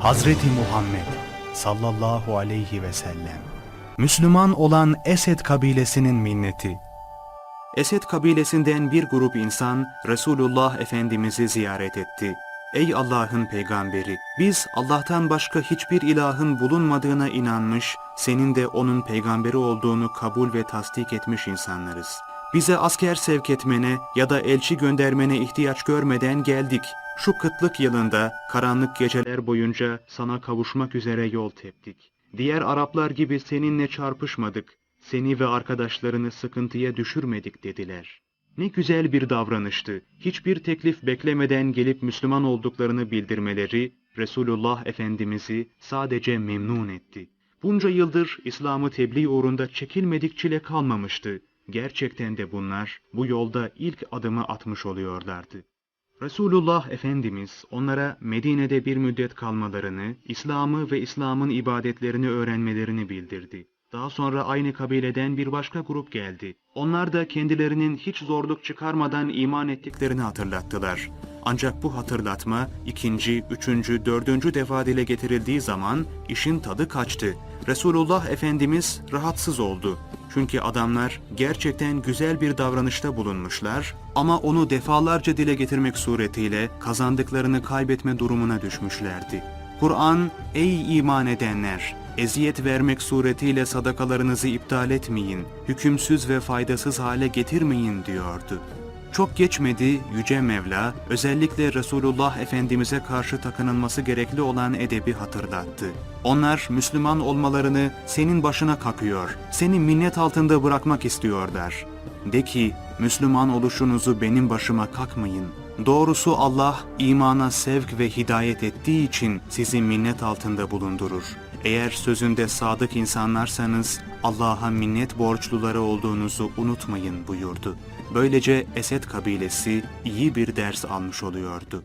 Hazreti Muhammed sallallahu aleyhi ve sellem Müslüman olan Esed kabilesinin minneti Esed kabilesinden bir grup insan Resulullah Efendimiz'i ziyaret etti. Ey Allah'ın peygamberi! Biz Allah'tan başka hiçbir ilahın bulunmadığına inanmış, senin de onun peygamberi olduğunu kabul ve tasdik etmiş insanlarız. Bize asker sevk etmene ya da elçi göndermene ihtiyaç görmeden geldik. Şu kıtlık yılında karanlık geceler boyunca sana kavuşmak üzere yol teptik. Diğer Araplar gibi seninle çarpışmadık. Seni ve arkadaşlarını sıkıntıya düşürmedik dediler. Ne güzel bir davranıştı. Hiçbir teklif beklemeden gelip Müslüman olduklarını bildirmeleri Resulullah Efendimiz'i sadece memnun etti. Bunca yıldır İslam'ı tebliğ uğrunda çekilmedik çile kalmamıştı. Gerçekten de bunlar bu yolda ilk adımı atmış oluyorlardı. Resulullah Efendimiz onlara Medine'de bir müddet kalmalarını, İslam'ı ve İslam'ın ibadetlerini öğrenmelerini bildirdi. Daha sonra aynı kabileden bir başka grup geldi. Onlar da kendilerinin hiç zorluk çıkarmadan iman ettiklerini hatırlattılar. Ancak bu hatırlatma ikinci, üçüncü, dördüncü defa dile getirildiği zaman işin tadı kaçtı. Resulullah Efendimiz rahatsız oldu. Çünkü adamlar gerçekten güzel bir davranışta bulunmuşlar ama onu defalarca dile getirmek suretiyle kazandıklarını kaybetme durumuna düşmüşlerdi. Kur'an, ey iman edenler! Eziyet vermek suretiyle sadakalarınızı iptal etmeyin, hükümsüz ve faydasız hale getirmeyin diyordu. Çok geçmedi Yüce Mevla özellikle Resulullah Efendimiz'e karşı takınılması gerekli olan edebi hatırlattı. Onlar Müslüman olmalarını senin başına kakıyor, seni minnet altında bırakmak istiyorlar. De ki Müslüman oluşunuzu benim başıma kakmayın. Doğrusu Allah imana sevk ve hidayet ettiği için sizi minnet altında bulundurur. Eğer sözünde sadık insanlarsanız Allah'a minnet borçluları olduğunuzu unutmayın buyurdu. Böylece Esed kabilesi iyi bir ders almış oluyordu.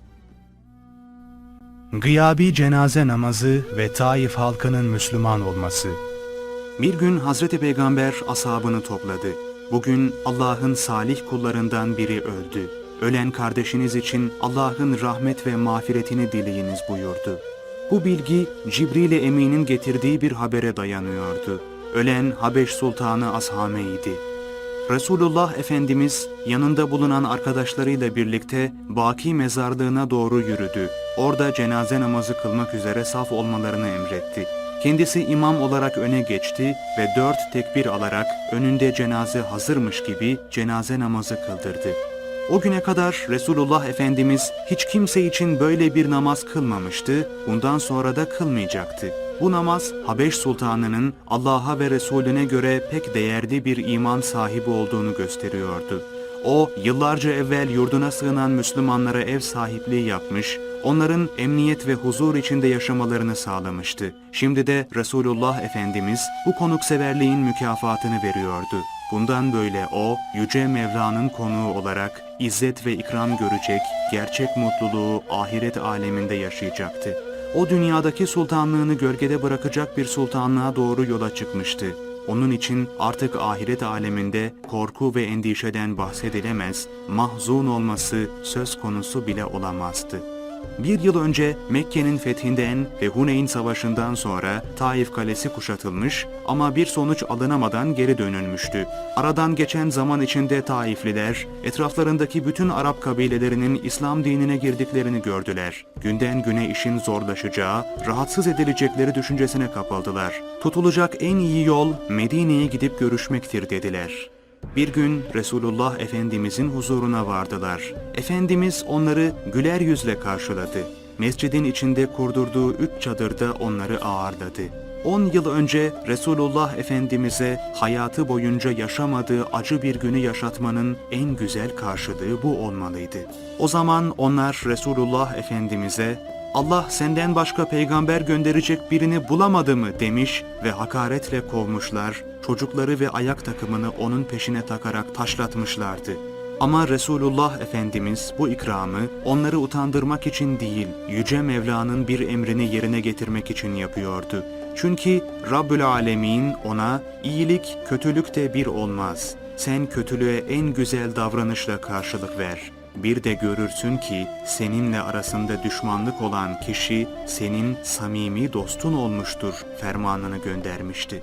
Gıyabi cenaze namazı ve Taif halkının Müslüman olması Bir gün Hazreti Peygamber ashabını topladı. Bugün Allah'ın salih kullarından biri öldü. Ölen kardeşiniz için Allah'ın rahmet ve mağfiretini dileyiniz buyurdu. Bu bilgi Cibril-i Emin'in getirdiği bir habere dayanıyordu. Ölen Habeş Sultanı Ashame'ydi. Resulullah Efendimiz yanında bulunan arkadaşlarıyla birlikte Baki mezarlığına doğru yürüdü. Orada cenaze namazı kılmak üzere saf olmalarını emretti. Kendisi imam olarak öne geçti ve dört tekbir alarak önünde cenaze hazırmış gibi cenaze namazı kıldırdı. O güne kadar Resulullah Efendimiz hiç kimse için böyle bir namaz kılmamıştı, bundan sonra da kılmayacaktı. Bu namaz Habeş Sultanı'nın Allah'a ve Resulüne göre pek değerli bir iman sahibi olduğunu gösteriyordu. O yıllarca evvel yurduna sığınan Müslümanlara ev sahipliği yapmış, onların emniyet ve huzur içinde yaşamalarını sağlamıştı. Şimdi de Resulullah Efendimiz bu konukseverliğin mükafatını veriyordu. Bundan böyle o, Yüce Mevla'nın konuğu olarak izzet ve ikram görecek, gerçek mutluluğu ahiret aleminde yaşayacaktı. O dünyadaki sultanlığını gölgede bırakacak bir sultanlığa doğru yola çıkmıştı. Onun için artık ahiret aleminde korku ve endişeden bahsedilemez, mahzun olması söz konusu bile olamazdı. Bir yıl önce Mekke'nin fethinden ve Huneyn Savaşı'ndan sonra Taif Kalesi kuşatılmış ama bir sonuç alınamadan geri dönülmüştü. Aradan geçen zaman içinde Taifliler, etraflarındaki bütün Arap kabilelerinin İslam dinine girdiklerini gördüler. Günden güne işin zorlaşacağı, rahatsız edilecekleri düşüncesine kapıldılar. Tutulacak en iyi yol Medine'ye gidip görüşmektir dediler. Bir gün Resulullah Efendimizin huzuruna vardılar. Efendimiz onları güler yüzle karşıladı. Mescidin içinde kurdurduğu üç çadırda onları ağırladı. 10 yıl önce Resulullah Efendimiz'e hayatı boyunca yaşamadığı acı bir günü yaşatmanın en güzel karşılığı bu olmalıydı. O zaman onlar Resulullah Efendimiz'e Allah senden başka peygamber gönderecek birini bulamadı mı demiş ve hakaretle kovmuşlar, çocukları ve ayak takımını onun peşine takarak taşlatmışlardı. Ama Resulullah Efendimiz bu ikramı onları utandırmak için değil, Yüce Mevla'nın bir emrini yerine getirmek için yapıyordu. Çünkü Rabbül Alemin ona iyilik kötülükte bir olmaz. Sen kötülüğe en güzel davranışla karşılık ver. Bir de görürsün ki seninle arasında düşmanlık olan kişi senin samimi dostun olmuştur fermanını göndermişti.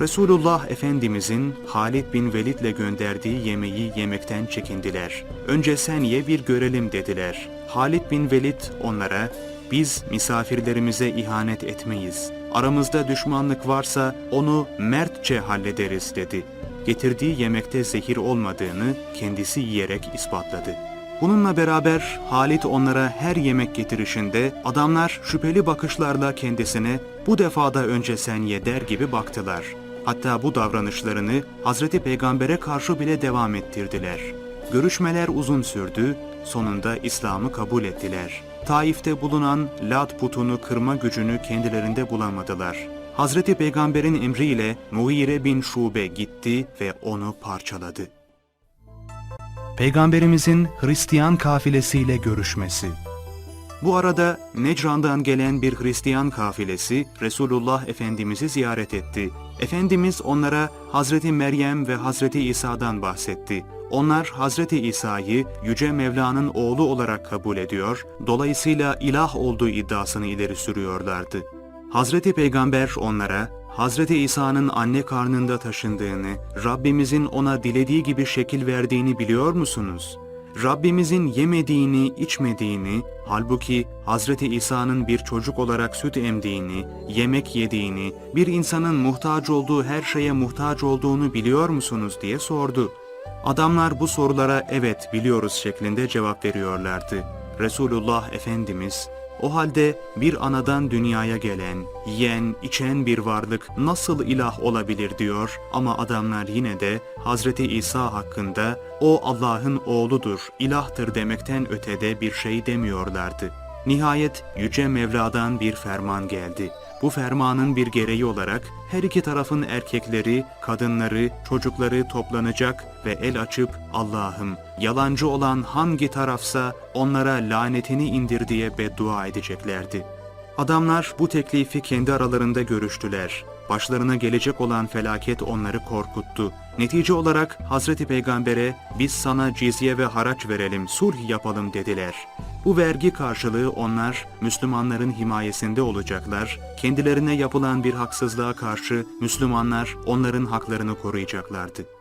Resulullah Efendimizin Halid bin Velid'le gönderdiği yemeği yemekten çekindiler. Önce sen ye bir görelim dediler. Halid bin Velid onlara, biz misafirlerimize ihanet etmeyiz. Aramızda düşmanlık varsa onu mertçe hallederiz dedi. Getirdiği yemekte zehir olmadığını kendisi yiyerek ispatladı. Bununla beraber Halit onlara her yemek getirişinde adamlar şüpheli bakışlarla kendisine bu defada önce sen ye der gibi baktılar. Hatta bu davranışlarını Hazreti Peygamber'e karşı bile devam ettirdiler. Görüşmeler uzun sürdü, sonunda İslam'ı kabul ettiler. Taif'te bulunan Lat putunu kırma gücünü kendilerinde bulamadılar. Hazreti Peygamber'in emriyle Muhire bin Şube gitti ve onu parçaladı. Peygamberimizin Hristiyan kafilesiyle görüşmesi bu arada Necran'dan gelen bir Hristiyan kafilesi Resulullah Efendimiz'i ziyaret etti. Efendimiz onlara Hazreti Meryem ve Hazreti İsa'dan bahsetti. Onlar Hazreti İsa'yı Yüce Mevla'nın oğlu olarak kabul ediyor, dolayısıyla ilah olduğu iddiasını ileri sürüyorlardı. Hazreti Peygamber onlara Hazreti İsa'nın anne karnında taşındığını, Rabbimizin ona dilediği gibi şekil verdiğini biliyor musunuz? Rabbimizin yemediğini, içmediğini, halbuki Hazreti İsa'nın bir çocuk olarak süt emdiğini, yemek yediğini, bir insanın muhtaç olduğu her şeye muhtaç olduğunu biliyor musunuz diye sordu. Adamlar bu sorulara evet biliyoruz şeklinde cevap veriyorlardı. Resulullah Efendimiz, o halde bir anadan dünyaya gelen, yiyen, içen bir varlık nasıl ilah olabilir diyor ama adamlar yine de Hazreti İsa hakkında o Allah'ın oğludur, ilahtır demekten ötede bir şey demiyorlardı. Nihayet Yüce Mevla'dan bir ferman geldi. Bu fermanın bir gereği olarak her iki tarafın erkekleri, kadınları, çocukları toplanacak ve el açıp Allah'ım yalancı olan hangi tarafsa onlara lanetini indir diye beddua edeceklerdi. Adamlar bu teklifi kendi aralarında görüştüler. Başlarına gelecek olan felaket onları korkuttu. Netice olarak Hazreti Peygamber'e biz sana cizye ve haraç verelim, sulh yapalım dediler. Bu vergi karşılığı onlar Müslümanların himayesinde olacaklar, kendilerine yapılan bir haksızlığa karşı Müslümanlar onların haklarını koruyacaklardı.